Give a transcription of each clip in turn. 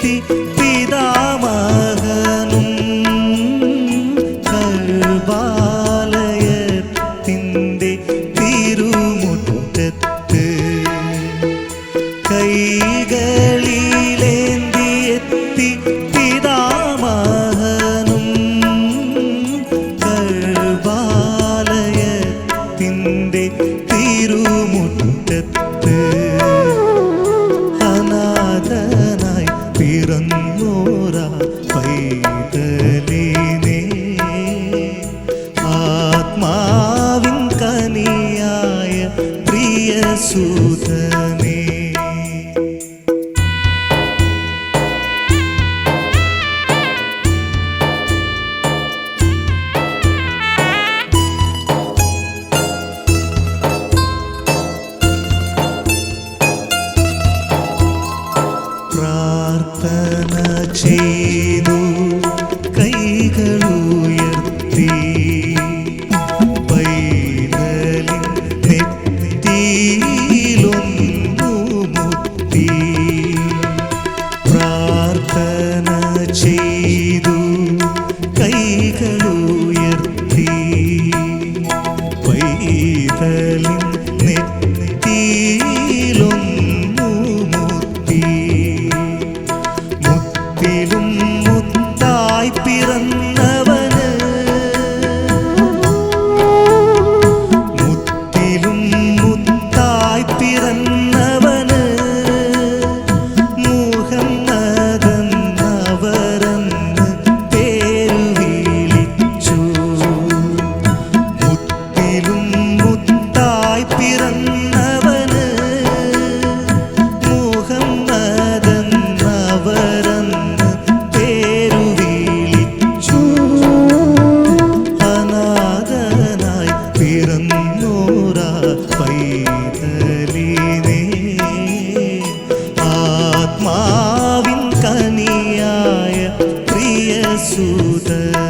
地 செய்தலின் ൂത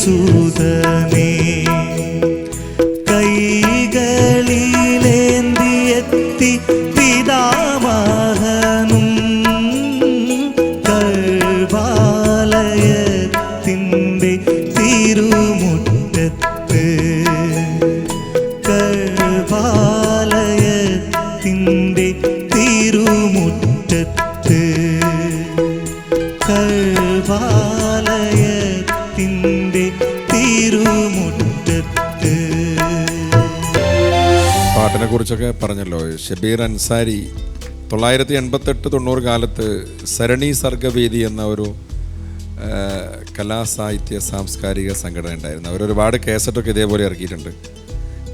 சுதமே പാട്ടിനെ കുറിച്ചൊക്കെ പറഞ്ഞല്ലോ. ഷബീർ അൻസാരി തൊള്ളായിരത്തി എൺപത്തെട്ട് തൊണ്ണൂറ് കാലത്ത് സരണി സർഗവേദി എന്ന ഒരു കലാസാഹിത്യ സാംസ്കാരിക സംഘടന ഉണ്ടായിരുന്നു. അവരൊരുപാട് കേസറ്റൊക്കെ ഇതേപോലെ ഇറക്കിയിട്ടുണ്ട്.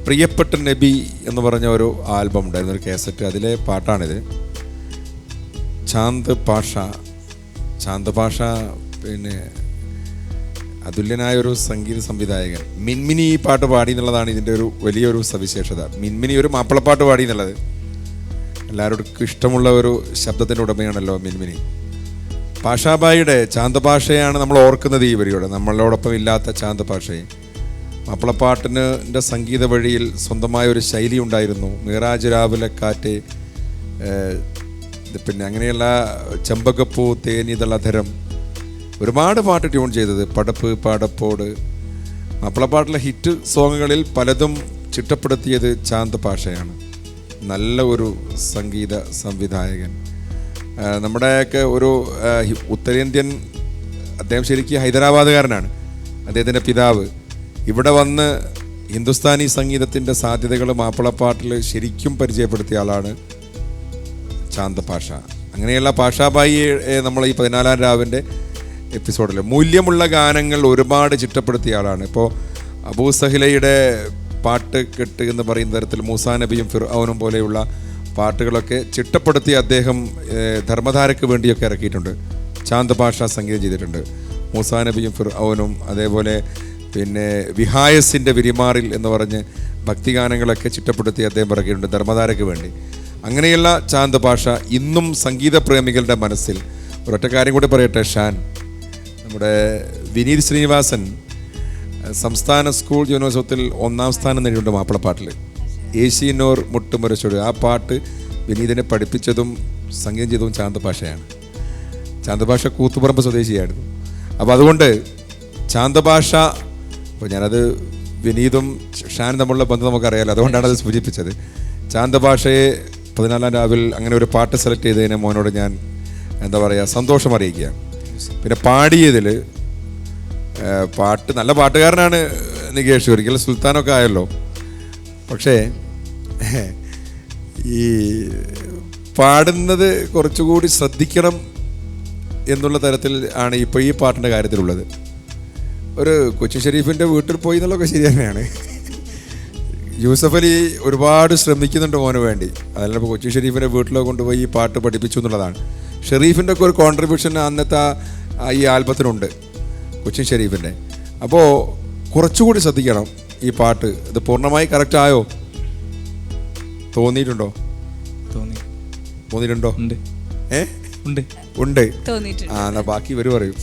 പ്രിയപ്പെട്ട നബി എന്ന് പറഞ്ഞ ഒരു ആൽബം ഉണ്ടായിരുന്നു ഒരു കേസറ്റ്. അതിലെ പാട്ടാണിത്. ചാന്ത് പാഷ. ചാന്ത് പാഷ പിന്നെ അതുല്യനായ ഒരു സംഗീത സംവിധായകൻ. മിൻമിനി ഈ പാട്ട് പാടി എന്നുള്ളതാണ് ഇതിന്റെ ഒരു വലിയൊരു സവിശേഷത. മിൻമിനി ഒരു മാപ്പിളപ്പാട്ട് പാടി എന്നുള്ളത് എല്ലാവർക്കും ഇഷ്ടമുള്ള ഒരു ശബ്ദത്തിന്റെ ഉടമയാണല്ലോ മിൻമിനി. പാഷാബായിയുടെ ചാന്തപാഷയാണ് നമ്മൾ ഓർക്കുന്നത് ഈ വരിയോടെ. നമ്മളോടൊപ്പം ഇല്ലാത്ത ചാന്തപാഷയെ മാപ്പിളപ്പാട്ടിന്റെ സംഗീത വഴിയിൽ സ്വന്തമായ ഒരു ശൈലി ഉണ്ടായിരുന്നു. മീറാജ് രാവിലെ കാറ്റ് പിന്നെ അങ്ങനെയുള്ള ചെമ്പകപ്പൂ തേനിതളധരം ഒരുപാട് പാട്ട് ട്യൂൺ ചെയ്തത്. പടപ്പ് പാടപ്പോട്. മാപ്പിളപ്പാട്ടിലെ ഹിറ്റ് സോങ്ങുകളിൽ പലതും ചിട്ടപ്പെടുത്തിയത് ചാന്ത് പാഷയാണ്. നല്ല ഒരു സംഗീത സംവിധായകൻ. നമ്മുടെയൊക്കെ ഒരു ഉത്തരേന്ത്യൻ അദ്ദേഹം ശരിക്കും ഹൈദരാബാദുകാരനാണ്. അദ്ദേഹത്തിന്റെ പിതാവ്. ഇവിടെ വന്ന് ഹിന്ദുസ്ഥാനി സംഗീതത്തിന്റെ സാധ്യതകൾ മാപ്പിളപ്പാട്ടിൽ ശരിക്കും പരിചയപ്പെടുത്തിയ ആളാണ് ചാന്ത പാഷ. അങ്ങനെയുള്ള പാഷാബായിയെ നമ്മൾ ഈ പതിനാലാം രാവിന്റെ എപ്പിസോഡിൽ മൂല്യമുള്ള ഗാനങ്ങൾ ഒരുപാട് ചിട്ടപ്പെടുത്തിയ ആളാണ്. ഇപ്പോൾ അബൂ സഹിലയുടെ പാട്ട് കെട്ട് എന്ന് പറയുന്ന തരത്തിൽ മൂസാ നബിയും ഫിർ അവനും പോലെയുള്ള പാട്ടുകളൊക്കെ ചിട്ടപ്പെടുത്തി അദ്ദേഹം ധർമ്മധാരയ്ക്ക് വേണ്ടിയൊക്കെ ഇറക്കിയിട്ടുണ്ട്. ചാന്ത് ഭാഷ സംഗീതം ചെയ്തിട്ടുണ്ട്. മൂസാ നബിയും ഫിർ അവനും അതേപോലെ പിന്നെ വിഹായസിന്റെ വിരിമാറിൽ എന്ന് പറഞ്ഞ് ഭക്തിഗാനങ്ങളൊക്കെ ചിട്ടപ്പെടുത്തി അദ്ദേഹം ഇറക്കിയിട്ടുണ്ട് ധർമ്മധാരയ്ക്ക് വേണ്ടി. അങ്ങനെയുള്ള ചാന്ത് ഭാഷ ഇന്നും സംഗീത പ്രേമികളുടെ മനസ്സിൽ. ഒരൊറ്റ കാര്യം കൂടി പറയട്ടെ ഷാൻ. നമ്മുടെ വിനീത് ശ്രീനിവാസൻ സംസ്ഥാന സ്കൂൾ ജീവനോത്സവത്തിൽ ഒന്നാം സ്ഥാനം നേടിയിട്ടുണ്ട് മാപ്പിളപ്പാട്ടിൽ ഏശീനോർ മുട്ടുമുരച്ചോട് ആ പാട്ട് വിനീതിനെ പഠിപ്പിച്ചതും സംഗീതം ചെയ്തതും ചാന്തഭാഷയാണ്. ചാന്തഭാഷ കൂത്തുപറമ്പ് സ്വദേശിയായിരുന്നു. അപ്പോൾ അതുകൊണ്ട് ചാന്തഭാഷ അപ്പോൾ ഞാനത് വിനീതും ഷാനും തമ്മിലുള്ള ബന്ധം നമുക്കറിയാലോ. അതുകൊണ്ടാണ് അത് സൂചിപ്പിച്ചത്. ചാന്തഭാഷയെ പതിനാലാം രാവിൽ അങ്ങനെ ഒരു പാട്ട് സെലക്ട് ചെയ്തതിനെ മോനോട് ഞാൻ എന്താ പറയുക സന്തോഷം അറിയിക്കുക പിന്നെ പാടിയതിൽ പാട്ട് നല്ല പാട്ടുകാരനാണ് നികേഷ്. ഒരിക്കലും സുൽത്താനൊക്കെ ആയല്ലോ. പക്ഷേ ഈ പാടുന്നത് കുറച്ചുകൂടി ശ്രദ്ധിക്കണം എന്നുള്ള തരത്തിൽ ആണ് ഇപ്പോൾ ഈ പാട്ടിന്റെ കാര്യത്തിലുള്ളത്. ഒരു കൊച്ചു ഷെരീഫിന്റെ വീട്ടിൽ പോയി എന്നുള്ളതൊക്കെ ശരി തന്നെയാണ്. യൂസഫ് അലി ഒരുപാട് ശ്രമിക്കുന്നുണ്ട് മോന് വേണ്ടി. അതല്ല ഇപ്പോൾ കൊച്ചു ഷെരീഫിന്റെ വീട്ടിലോ കൊണ്ടുപോയി ഈ പാട്ട് പഠിപ്പിച്ചു എന്നുള്ളതാണ്. ഷെരീഫിന്റെ ഒക്കെ ഒരു കോൺട്രിബ്യൂഷൻ അന്നത്തെ ആ- ഈ ആൽബത്തിനുണ്ട്. കൊച്ചിൻ ഷെരീഫിന്റെ അപ്പോൾ കുറച്ചുകൂടി ശ്രദ്ധിക്കണം ഈ പാട്ട്. ഇത് പൂർണമായി കറക്റ്റ് ആയോ? തോന്നിയിട്ടുണ്ടോ? തോന്നി. തോന്നിയിട്ടുണ്ടോ? ഉണ്ട്. ഏ? ഉണ്ട്. ഉണ്ട്. ആ എന്നാ ബാക്കി ഇവർ പറയും.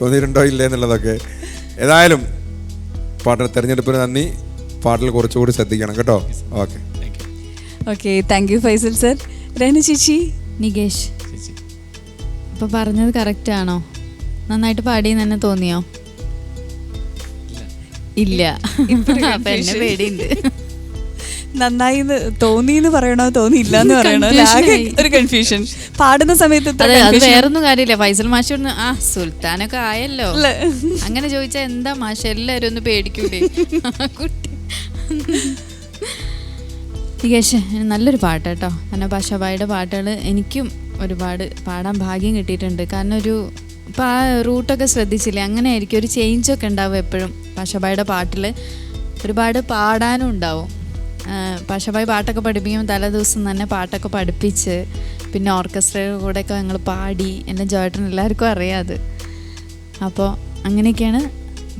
തോന്നിയിട്ടുണ്ടോ ഇല്ലേ എന്നുള്ളതൊക്കെ. ഏതായാലും പാട്ടിന് തെരഞ്ഞെടുപ്പിന് നന്ദി. പാട്ടിൽ കുറച്ചുകൂടി ശ്രദ്ധിക്കണം കേട്ടോ. Okay okay thank you Faisal sir. Renu ചേച്ചി നികേഷ്. ഇപ്പൊ പറഞ്ഞത് കറക്റ്റ് ആണോ? നന്നായിട്ട് പാടി തന്നെ തോന്നിയോ? ഇല്ല. അപ്പൊ എന്നെ പേടിയുണ്ട്. നന്നായി തോന്നി എന്ന് പറയണോ തോന്നിയില്ല എന്ന് പറയണോ? ആകെ ഒരു കൺഫ്യൂഷൻ പാടുന്ന സമയത്ത് വേറൊന്നും കാര്യമില്ല. ഫൈസൽ മാഷി ഒന്ന് ആ സുൽത്താനൊക്കെ ആയല്ലോ. അങ്ങനെ ചോദിച്ചാ എന്താ മാഷ എല്ലാരും ഒന്ന് പേടിക്കൂലേ? കുട്ടി. നികേഷ് നല്ലൊരു പാട്ട് കേട്ടോ കാരണം ഭാഷാബായിയുടെ പാട്ടുകൾ എനിക്കും ഒരുപാട് പാടാൻ ഭാഗ്യം കിട്ടിയിട്ടുണ്ട്. കാരണം ഒരു ഇപ്പം ആ റൂട്ടൊക്കെ ശ്രദ്ധിച്ചില്ലേ? അങ്ങനെ ആയിരിക്കും ഒരു ചേഞ്ചൊക്കെ ഉണ്ടാവും എപ്പോഴും. പാഷബായുടെ പാട്ടിൽ ഒരുപാട് പാടാനും ഉണ്ടാവും. പാഷബായ് പാട്ടൊക്കെ പഠിപ്പിക്കുമ്പോൾ തലേ ദിവസം തന്നെ പാട്ടൊക്കെ പഠിപ്പിച്ച് പിന്നെ ഓർക്കസ്ട്രയുടെ കൂടെയൊക്കെ ഞങ്ങൾ പാടി. എന്റെ ജോയിട്ടൻ എല്ലാവർക്കും അറിയാം അപ്പോൾ അങ്ങനെയൊക്കെയാണ്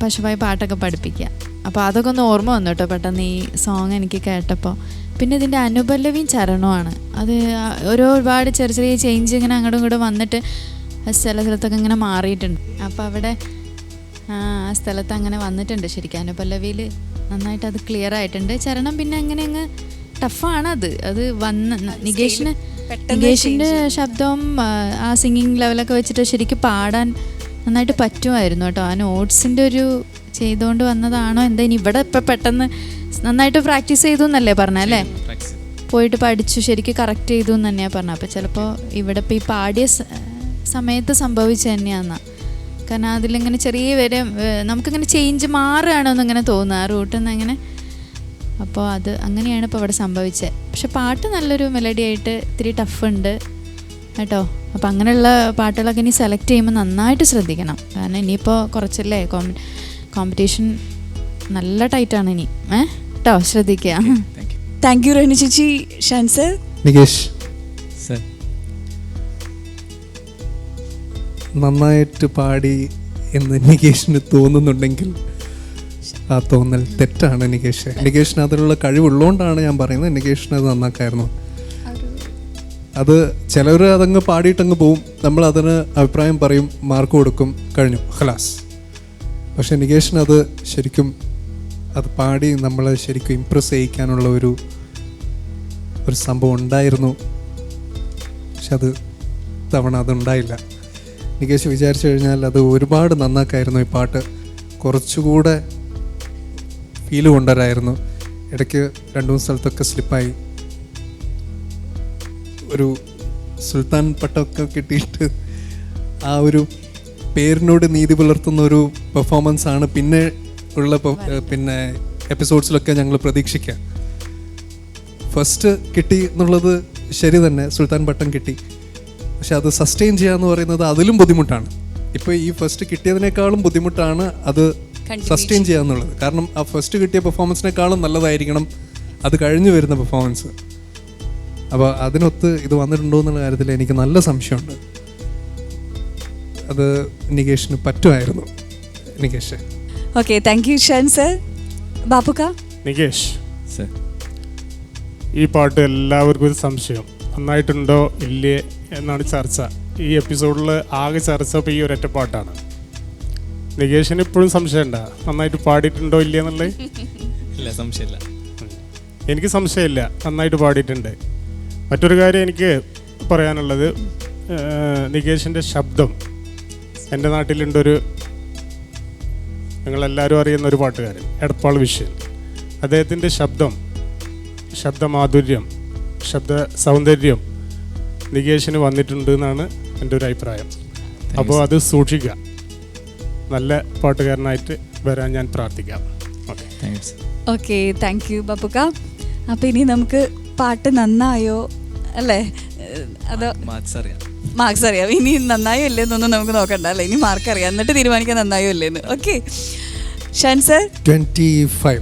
പശുവായി പാട്ടൊക്കെ പഠിപ്പിക്കുക. അപ്പോൾ അതൊക്കെ ഒന്ന് ഓർമ്മ വന്നു കേട്ടോ. പെട്ടെന്ന് ഈ സോങ് എനിക്ക് കേട്ടപ്പോൾ പിന്നെ ഇതിന്റെ അനുപല്ലവിയും ചരണമാണ് അത് ഓരോ ഒരുപാട് ചെറിയ ചെറിയ ചേഞ്ച് ഇങ്ങനെ അങ്ങോട്ടും ഇങ്ങോട്ടും വന്നിട്ട് ചില സ്ഥലത്തൊക്കെ ഇങ്ങനെ മാറിയിട്ടുണ്ട്. അപ്പോൾ അവിടെ ആ സ്ഥലത്ത് അങ്ങനെ വന്നിട്ടുണ്ട് ശരിക്കും. അനുപല്ലവിയിൽ നന്നായിട്ട് അത് ക്ലിയർ ആയിട്ടുണ്ട്. ചരണം പിന്നെ അങ്ങനെ അങ്ങ് ടഫാണ് അത് അത് വന്ന് നികേഷിന് നികേഷിന്റെ ശബ്ദവും ആ, ആ സിംഗിങ് ലെവലൊക്കെ വെച്ചിട്ട് ശരിക്കും പാടാൻ നന്നായിട്ട് പറ്റുമായിരുന്നു കേട്ടോ. ആ നോട്ട്സിന്റെ ഒരു ചെയ്തുകൊണ്ട് വന്നതാണോ എന്താ ഇനി ഇവിടെ ഇപ്പം പെട്ടെന്ന് നന്നായിട്ട് പ്രാക്ടീസ് ചെയ്തു എന്നല്ലേ പറഞ്ഞല്ലേ അല്ലേ? പോയിട്ട് പഠിച്ചു ശരിക്കും കറക്റ്റ് ചെയ്തു എന്ന് തന്നെയാണ് പറഞ്ഞത് അപ്പോൾ ചിലപ്പോൾ ഇവിടെ ഇപ്പോൾ ഈ പാടിയ സമയത്ത് സംഭവിച്ച തന്നെയാണെന്നാ കാരണം അതിലിങ്ങനെ ചെറിയ വരെ ഏഹ് നമുക്കിങ്ങനെ ചേഞ്ച് മാറുകയാണോന്ന് ഇങ്ങനെ തോന്നുക ആ റൂട്ടിൽ നിന്ന് അങ്ങനെ. അപ്പോൾ അത് അങ്ങനെയാണ് ഇപ്പോൾ ഇവിടെ സംഭവിച്ചത് പക്ഷെ പാട്ട് നല്ലൊരു മെലഡി ആയിട്ട് ഇത്തിരി ടഫ് ഉണ്ട് കേട്ടോ. അപ്പോൾ അങ്ങനെയുള്ള പാട്ടുകളൊക്കെ ഇനി സെലക്ട് ചെയ്യുമ്പോൾ നന്നായിട്ട് ശ്രദ്ധിക്കണം. കാരണം ഇനിയിപ്പോൾ കുറച്ചല്ലേ കോമ്പറ്റീഷൻ നല്ല ടൈറ്റാണ് ഇനി. ഏ? കേട്ടോ ശ്രദ്ധിക്കുക. താങ്ക് യു താങ്ക് ചേച്ചി. ഷാൻ സർ. നികേഷ്. സർ. നന്നായിട്ട് പാടി എന്ന് നികേഷിന് തോന്നുന്നുണ്ടെങ്കിൽ ആ തോന്നൽ തെറ്റാണ് നികേഷ്. നികേഷിന് അതിനുള്ള കഴിവുള്ളതുകൊണ്ടാണ് ഞാൻ പറയുന്നത്. നികേഷിന് അത് നന്നാക്കായിരുന്നു. അത് ചിലർ അതങ്ങ് പാടിയിട്ടങ്ങ് പോവും. നമ്മൾ അതിന് അഭിപ്രായം പറയും മാർക്ക് കൊടുക്കും കഴിഞ്ഞു. ഹലാസ് പക്ഷെ നികേഷിന് അത് ശരിക്കും അത് പാടി നമ്മളെ ശരിക്കും ഇമ്പ്രസ് ചെയ്യിക്കാനുള്ള ഒരു ഒരു സംഭവം ഉണ്ടായിരുന്നു. പക്ഷെ അത് തവണ അതുണ്ടായില്ല. നികേഷ് വിചാരിച്ചു കഴിഞ്ഞാൽ അത് ഒരുപാട് നന്നാക്കായിരുന്നു ഈ പാട്ട്. കുറച്ചുകൂടെ ഫീൽ കൊണ്ടുവരായിരുന്നു. ഇടയ്ക്ക് രണ്ടു മൂന്ന് സ്ഥലത്തൊക്കെ സ്ലിപ്പായി ഒരു സുൽത്താൻ പട്ടമൊക്കെ കിട്ടിയിട്ട് ആ ഒരു പേരിനോട് നീതി പുലർത്തുന്ന ഒരു പെർഫോമൻസ് ആണ്. പിന്നെ ഉള്ള പിന്നെ എപ്പിസോഡ്സിലൊക്കെ ഞങ്ങൾ പ്രതീക്ഷിക്കാം. ഫസ്റ്റ് കിട്ടി എന്നുള്ളത് ശരി തന്നെ സുൽത്താൻ പട്ടം കിട്ടി. പക്ഷെ അത് സസ്റ്റെയിൻ ചെയ്യുക എന്ന് പറയുന്നത് അതിലും ബുദ്ധിമുട്ടാണ്. ഇപ്പോൾ ഈ ഫസ്റ്റ് കിട്ടിയതിനേക്കാളും ബുദ്ധിമുട്ടാണ് അത് സസ്റ്റെയിൻ ചെയ്യുക എന്നുള്ളത് കാരണം ആ ഫസ്റ്റ് കിട്ടിയ പെർഫോമൻസിനേക്കാളും നല്ലതായിരിക്കണം അത് കഴിഞ്ഞു വരുന്ന പെർഫോമൻസ് അപ്പോൾ അതിനൊത്ത് ഇത് വന്നിട്ടുണ്ടോ എന്നുള്ള കാര്യത്തിൽ എനിക്ക് നല്ല സംശയമുണ്ട്. അത് നികേഷിന് പറ്റുമായിരുന്നു. Nikesh. Okay thank you Shan sir Bappukka? Nikesh. Sir. ഈ പാട്ട് എല്ലാവർക്കും ഒരു സംശയം. നന്നായിട്ടുണ്ടോ ഇല്ലേ എന്നാണ് ചർച്ച. ഈ എപ്പിസോഡിൽ ആകെ ചർച്ച ഇപ്പോൾ ഈ ഒരൊറ്റ പാട്ടാണ്. നികേഷിന് ഇപ്പോഴും സംശയമുണ്ട. നന്നായിട്ട് പാടിയിട്ടുണ്ടോ ഇല്ലേ എന്നുള്ളത്? ഇല്ല സംശയമില്ല. എനിക്ക് സംശയമില്ല. നന്നായിട്ട് പാടിയിട്ടുണ്ട്. മറ്റൊരു കാര്യം എനിക്ക് പറയാനുള്ളത് നികേഷിന്റെ ശബ്ദം. എന്റെ നാട്ടിലുണ്ടൊരു നിങ്ങളെല്ലാവരും അറിയുന്ന ഒരു പാട്ടുകാരൻ എടപ്പാൾ വിഷ്യൻ അദ്ദേഹത്തിന്റെ ശബ്ദം ശബ്ദമാധുര്യം ശബ്ദ സൗന്ദര്യം നികേഷിന് വന്നിട്ടുണ്ട് എന്നാണ് എന്റെ ഒരു അഭിപ്രായം. അപ്പോൾ അത് സൂക്ഷിക്കുക. നല്ല പാട്ടുകാരനായിട്ട് വരാൻ ഞാൻ പ്രാർത്ഥിക്കാം. Okay. Thank you sir okay thank you Bappukka അപ്പം ഇനി നമുക്ക് പാട്ട് നന്നായോ? അല്ലേ? അത് മാർക്സ് അറിയാം. മാർക്സ് അറിയാം. ഇനി നന്നായോ ഇല്ലെന്നൊന്നും നമുക്ക് നോക്കണ്ട അല്ലേ? ഇനി മാർക്ക് അറിയാം. എന്നിട്ട് തീരുമാനിക്കാൻ നന്നായോ ഇല്ലെന്ന്. Okay Shan sir? Twenty five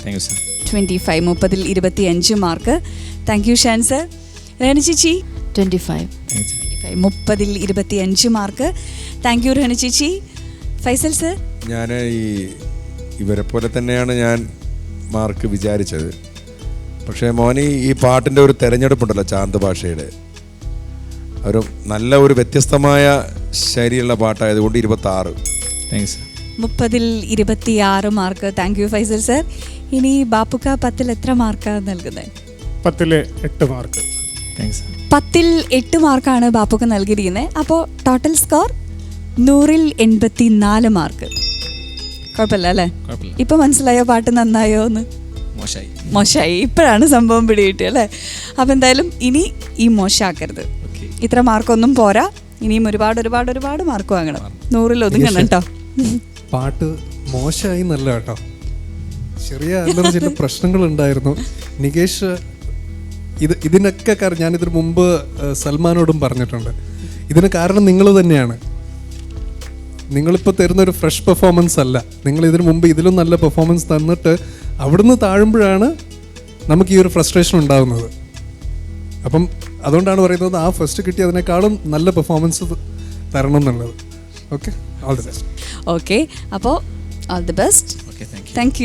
thank you sir twenty five മുപ്പതിൽ ഇരുപത്തി അഞ്ച് mark thank you Shan sir. Renu ചേച്ചി? ട്വന്റി ഫൈവ് മുപ്പതിൽ ഇരുപത്തി അഞ്ച് മാർക്ക് താങ്ക് യു രേണു ചേച്ചി. ഫൈസൽ സർ? ഞാൻ ഈ ഇവരെ പോലെ തന്നെയാണ് ഞാൻ മാർക്ക് വിചാരിച്ചത്. പക്ഷേ മോനി ഈ പാട്ടിന്റെ ഒരു തെരഞ്ഞെടുപ്പുണ്ടല്ലോ ചാന്ത് ഭാഷയുടെ. ഒരു നല്ല ഒരു വ്യത്യസ്തമായ ശൈലിയുള്ള പാട്ടായതുകൊണ്ട് ഇരുപത്തി ആറ് മുപ്പതിൽ ഇരുപത്തി ആറ് mark. Thank you Faisal sir ഇനി ബാപ്പുക്ക പത്തിൽ എത്ര മാർക്കാണ് നൽകുന്നത് പത്തിൽ എട്ട് മാർക്ക്. പത്തിൽ എട്ട് മാർക്കാണ് ബാപ്പുക്ക നൽകിയിരിക്കുന്നത് അപ്പോൾ ടോട്ടൽ സ്കോർ നൂറിൽ എൺപത്തി നാല് മാർക്ക്. കുഴപ്പമില്ല അല്ലേ? കുഴപ്പമില്ല. ഇപ്പം മനസ്സിലായോ പാട്ട് നന്നായോ എന്ന്? മോശമായി മോശമായി ഇപ്പോഴാണ് സംഭവം പിടികിട്ടിയത് അല്ലേ? അപ്പം എന്തായാലും ഇനി ഈ മോശമാക്കരുത് ഇത്ര മാർക്കൊന്നും പോരാ. ഇനിയും ഒരുപാട് ഒരുപാട് ഒരുപാട് മാർക്ക് വാങ്ങണം. നൂറിൽ ഒതുങ്ങണം കേട്ടോ. പാട്ട് മോശമായി നല്ല കേട്ടോ. ചെറിയ അല്ലറ പ്രശ്നങ്ങൾ ഉണ്ടായിരുന്നു നികേഷ് ഇത് ഇതിനൊക്കെ കാരണം ഞാനിതിന് മുമ്പ് സൽമാനോടും പറഞ്ഞിട്ടുണ്ട്. ഇതിന് കാരണം നിങ്ങൾ തന്നെയാണ്. നിങ്ങളിപ്പോൾ തരുന്ന ഒരു ഫ്രഷ് പെർഫോമൻസ് അല്ല. നിങ്ങൾ ഇതിനു മുമ്പ് ഇതിലും നല്ല പെർഫോമൻസ് തന്നിട്ട് അവിടുന്ന് താഴുമ്പോഴാണ് നമുക്ക് ഈ ഒരു ഫ്രസ്ട്രേഷൻ ഉണ്ടാകുന്നത് അപ്പം അതുകൊണ്ടാണ് പറയുന്നത് ആ ഫസ്റ്റ് കിട്ടി കിട്ടിയതിനേക്കാളും നല്ല പെർഫോമൻസ് തരണം എന്നുള്ളത്. Okay all the best okay അപ്പോൾ all the best thank you